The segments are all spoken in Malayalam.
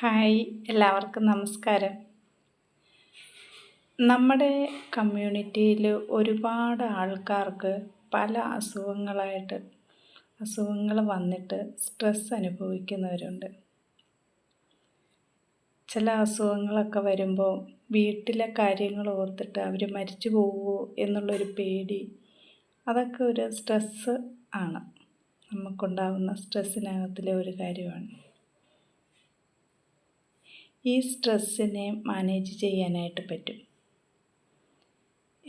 ഹായ് എല്ലാവർക്കും നമസ്കാരം. നമ്മുടെ കമ്മ്യൂണിറ്റിയിൽ ഒരുപാട് ആൾക്കാർക്ക് പല അസുഖങ്ങളായിട്ട് അസുഖങ്ങൾ വന്നിട്ട് സ്ട്രെസ് അനുഭവിക്കുന്നവരുണ്ട്. ചില അസുഖങ്ങളൊക്കെ വരുമ്പോൾ വീട്ടിലെ കാര്യങ്ങൾ ഓർത്തിട്ട് അവർ മരിച്ചു പോകുമോ എന്നുള്ളൊരു പേടി അതൊക്കെ ഒരു സ്ട്രെസ്സ് ആണ്. നമുക്കുണ്ടാകുന്ന സ്ട്രെസ്സിനകത്തിലെ ഒരു കാര്യമാണ്. ഈ സ്ട്രെസ്സിനെ മാനേജ് ചെയ്യാനായിട്ട് പറ്റും.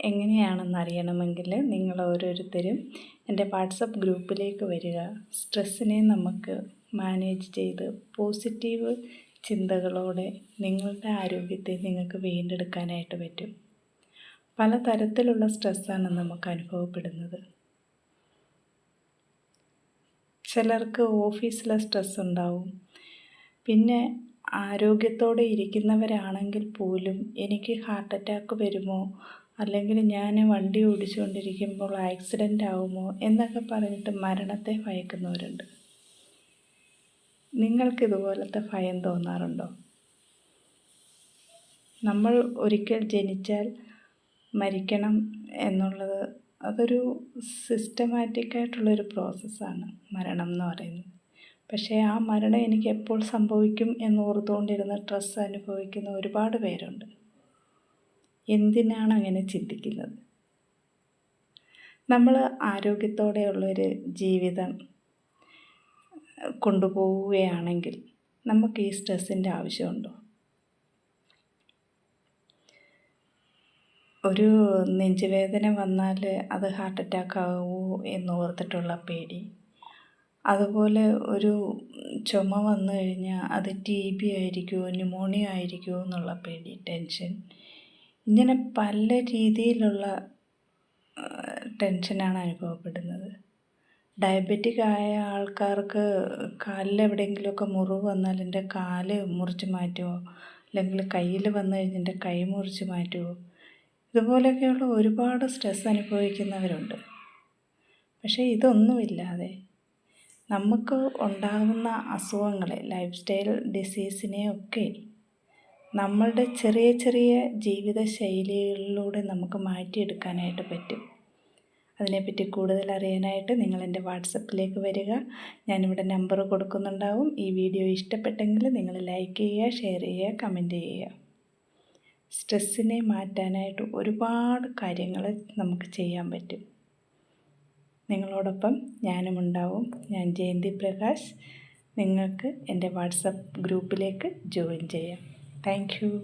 എങ്ങനെയാണെന്ന് അറിയണമെങ്കിൽ നിങ്ങൾ ഓരോരുത്തരും എന്റെ വാട്സപ്പ് ഗ്രൂപ്പിലേക്ക് വരിക. സ്ട്രെസ്സിനെ നമുക്ക് മാനേജ് ചെയ്ത് പോസിറ്റീവ് ചിന്തകളോടെ നിങ്ങളുടെ ആരോഗ്യത്തെ നിങ്ങൾക്ക് വീണ്ടെടുക്കാനായിട്ട് പറ്റും. പലതരത്തിലുള്ള സ്ട്രെസ്സാണ് നമുക്ക് അനുഭവപ്പെടുന്നത്. ചിലർക്ക് ഓഫീസിലെ സ്ട്രെസ് ഉണ്ടാവും പിന്നെ ആരോഗ്യത്തോടെ ഇരിക്കുന്നവരാണെങ്കിൽ പോലും എനിക്ക് ഹാർട്ട് അറ്റാക്ക് വരുമോ? അല്ലെങ്കിൽ ഞാൻ വണ്ടി ഓടിച്ചുകൊണ്ടിരിക്കുമ്പോൾ ആക്സിഡന്റ് ആവുമോ? എന്നൊക്കെ പറഞ്ഞിട്ട് മരണത്തെ ഭയക്കുന്നവരുണ്ട്. നിങ്ങൾക്കിതുപോലത്തെ ഭയം തോന്നാറുണ്ടോ? നമ്മൾ ഒരിക്കൽ ജനിച്ചാൽ മരിക്കണം എന്നുള്ളത് അതൊരു സിസ്റ്റമാറ്റിക്കായിട്ടുള്ളൊരു പ്രോസസ്സാണ് മരണം എന്ന് പറയുന്നത്. പക്ഷേ ആ മരണം എനിക്ക് എപ്പോൾ സംഭവിക്കും എന്ന് ഓർത്തുകൊണ്ടിരുന്ന സ്ട്രെസ് അനുഭവിക്കുന്ന ഒരുപാട് പേരുണ്ട്. എന്തിനാണ് അങ്ങനെ ചിന്തിക്കുന്നത്? നമ്മൾ ആരോഗ്യത്തോടെയുള്ളൊരു ജീവിതം കൊണ്ടുപോവുകയാണെങ്കിൽ നമുക്ക് ഈ സ്ട്രെസ്സിന്റെ ആവശ്യമുണ്ടോ? ഒരു നെഞ്ചുവേദന വന്നാൽ അത് ഹാർട്ട് അറ്റാക്ക് ആകുമോ എന്ന് ഓർത്തിട്ടുള്ള പേടി. അതുപോലെ ഒരു ചുമ വന്നു കഴിഞ്ഞാൽ അത് ടി ബി ആയിരിക്കുമോ ന്യൂമോണിയ ആയിരിക്കുമോ എന്നുള്ള പേടി ടെൻഷൻ ഇങ്ങനെ പല രീതിയിലുള്ള ടെൻഷനാണ് അനുഭവപ്പെടുന്നത്. ഡയബറ്റിക് ആയ ആൾക്കാർക്ക് കാലിൽ എവിടെയെങ്കിലുമൊക്കെ മുറിവ് വന്നാൽ എന്റെ കാൽ മുറിച്ച് മാറ്റുമോ അല്ലെങ്കിൽ കയ്യിൽ വന്നു കഴിഞ്ഞാൽ എന്റെ കൈ മുറിച്ച് മാറ്റുമോ ഇതുപോലെയൊക്കെയുള്ള ഒരുപാട് സ്ട്രെസ് അനുഭവിക്കുന്നവരുണ്ട്. പക്ഷേ ഇതൊന്നുമില്ലാതെ നമുക്ക് ഉണ്ടാകുന്ന അസുഖങ്ങളെ ലൈഫ് സ്റ്റൈൽ ഡിസീസിനെയൊക്കെ നമ്മളുടെ ചെറിയ ചെറിയ ജീവിത ശൈലികളിലൂടെ നമുക്ക് മാറ്റിയെടുക്കാനായിട്ട് പറ്റും. അതിനെപ്പറ്റി കൂടുതൽ അറിയാനായിട്ട് നിങ്ങൾ എന്റെ വാട്സപ്പിലേക്ക് വരിക. ഞാനിവിടെ നമ്പർ കൊടുക്കുന്നുണ്ടാവും. ഈ വീഡിയോ ഇഷ്ടപ്പെട്ടെങ്കിൽ നിങ്ങൾ ലൈക്ക് ചെയ്യുക ഷെയർ ചെയ്യുക കമന്റ് ചെയ്യുക. സ്ട്രെസ്സിനെ മാറ്റാനായിട്ട് ഒരുപാട് കാര്യങ്ങൾ നമുക്ക് ചെയ്യാൻ പറ്റും. നിങ്ങളോടൊപ്പം ഞാനും ഉണ്ടാവും ഞാൻ ജയന്തി പ്രകാശ്. നിങ്ങൾക്ക് എന്റെ വാട്സപ്പ് ഗ്രൂപ്പിലേക്ക് ജോയിൻ ചെയ്യാം. താങ്ക്